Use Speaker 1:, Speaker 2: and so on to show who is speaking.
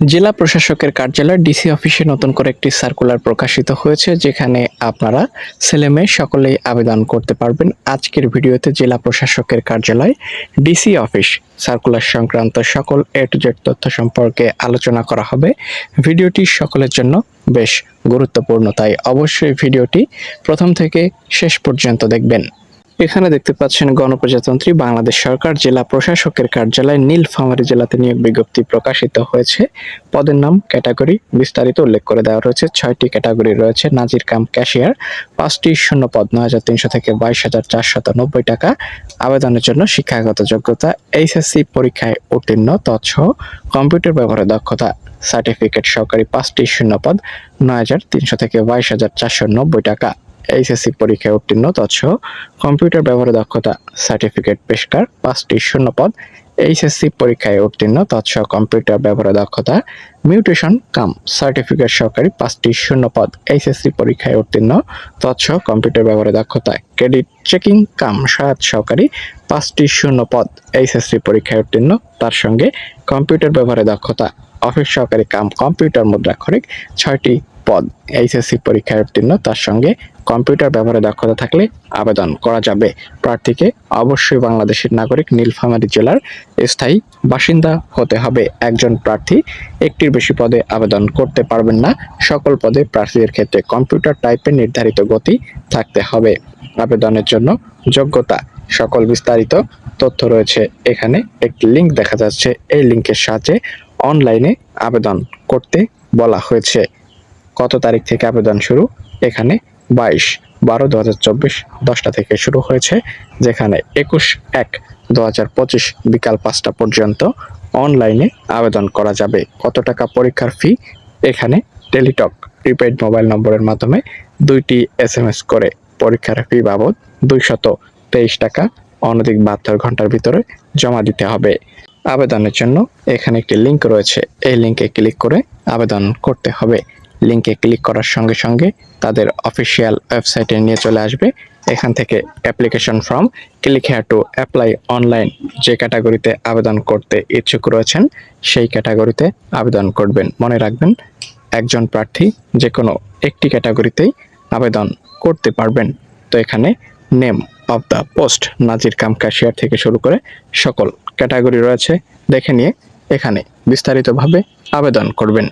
Speaker 1: জেলা প্রশাসকের কার্যালয় ডিসি অফিসে নতুন করে একটি সার্কুলার প্রকাশিত হয়েছে, যেখানে আপনারা ছেলেমেয়ে সকলেই আবেদন করতে পারবেন। আজকের ভিডিওতে জেলা প্রশাসকের কার্যালয়, ডিসি অফিস সার্কুলার সংক্রান্ত সকল এ টু জেড তথ্য সম্পর্কে আলোচনা করা হবে। ভিডিওটি সকলের জন্য বেশ গুরুত্বপূর্ণ, তাই অবশ্যই ভিডিওটি প্রথম থেকে শেষ পর্যন্ত দেখবেন। এখানে দেখতে পাচ্ছেন গণপ্রজাতন্ত্রী বাংলাদেশ সরকার জেলা প্রশাসকের কার্যালয় নীলফামারী জেলাতে নিয়োগ বিজ্ঞপ্তি প্রকাশিত হয়েছে। পদের নাম, ক্যাটাগরি বিস্তারিত উল্লেখ করে দেওয়া রয়েছে। ছয়টি ক্যাটাগরি রয়েছে, নাজির কাম ক্যাশিয়ার। পাঁচটি শূন্য পদ, নয় হাজার তিনশো থেকে বাইশ হাজার চারশত নব্বই টাকা। আবেদনের জন্য শিক্ষাগত যোগ্যতা, এইচএসসি পরীক্ষায় উত্তীর্ণ তৎসহ কম্পিউটার ব্যবহারে দক্ষতা, সার্টিফিকেট সহকারী পাঁচটি শূন্য পদ, নয় হাজার তিনশো থেকে বাইশ হাজার চারশো নব্বই টাকা। এইচএসসি পরীক্ষায় উত্তীর্ণ তৎসহ কম্পিউটার ব্যবহারে দক্ষতা, সার্টিফিকেট পেশকার, পাঁচটি শূন্য পদ এইচএসসি পরীক্ষায় উত্তীর্ণ তৎসহ কম্পিউটার ব্যবহারে দক্ষতা, মিউটেশন, কাম, সার্টিফিকেট সহকারী, পাঁচটি শূন্য পদ এইচএসসি পরীক্ষায় উত্তীর্ণ তৎসহ কম্পিউটার ব্যবহারে দক্ষতা, ক্রেডিট চেকিং, কাম, সহায়ত সহকারী, পাঁচটি শূন্য পদ এইচএসসি পরীক্ষায় উত্তীর্ণ, তার সঙ্গে কম্পিউটার ব্যবহারে দক্ষতা, অফিস সহকারী কাম, কম্পিউটার মুদ্রাক্ষরিক, ছয়টি পদ। এইচএসসি পরীক্ষায় তার সঙ্গে কম্পিউটার ব্যবহারে দক্ষতা থাকলে আবেদন করা যাবে। প্রার্থীকে অবশ্যই বাংলাদেশের নাগরিক নীলফামারী জেলার স্থায়ী বাসিন্দা হতে হবে। একজন প্রার্থী একটির বেশি পদে আবেদন করতে পারবেন না। সকল পদে প্রার্থীদের ক্ষেত্রে কম্পিউটার টাইপের নির্ধারিত গতি থাকতে হবে। আবেদনের জন্য যোগ্যতা। সকল বিস্তারিত তথ্য রয়েছে এখানে। একটি লিংক দেখা যাচ্ছে। এই লিংকের সাহায্যে অনলাইনে আবেদন করতে বলা হয়েছে। কত তারিখ থেকে আবেদন শুরু? এখানে বাইশ বারো দু হাজার চব্বিশ দশটা থেকে শুরু হয়েছে, যেখানে একুশ এক দু হাজার পঁচিশ বিকাল পাঁচটা পর্যন্ত অনলাইনে আবেদন করা যাবে। কত টাকা পরীক্ষার ফি এখানে টেলিটক প্রিপেড মোবাইল নম্বরের মাধ্যমে দুইটি এস এম এস করে পরীক্ষার ফি বাবদ দুইশত তেইশ টাকা অনধিক বাহাত্তর ঘণ্টার ভিতরে জমা দিতে হবে। আবেদনের জন্য এখানে একটি লিংক রয়েছে। এই লিংকে ক্লিক করে আবেদন করতে হবে। লিংকে ক্লিক করার সঙ্গে সঙ্গে তাদের অফিসিয়াল ওয়েবসাইটে নিয়ে চলে আসবে। এখান থেকে application form, click here to apply online যে ক্যাটাগরিতে আবেদন করতে ইচ্ছুক রয়েছেন, সেই ক্যাটাগরিতে আবেদন করবেন। মনে রাখবেন, একজন প্রার্থী যে কোনো একটি ক্যাটাগরিতেই আবেদন করতে পারবেন। তো এখানে name of the post Nazir cum cashier থেকে শুরু করে সকল ক্যাটাগরি রয়েছে। দেখে নিয়ে এখানে বিস্তারিতভাবে আবেদন করবেন।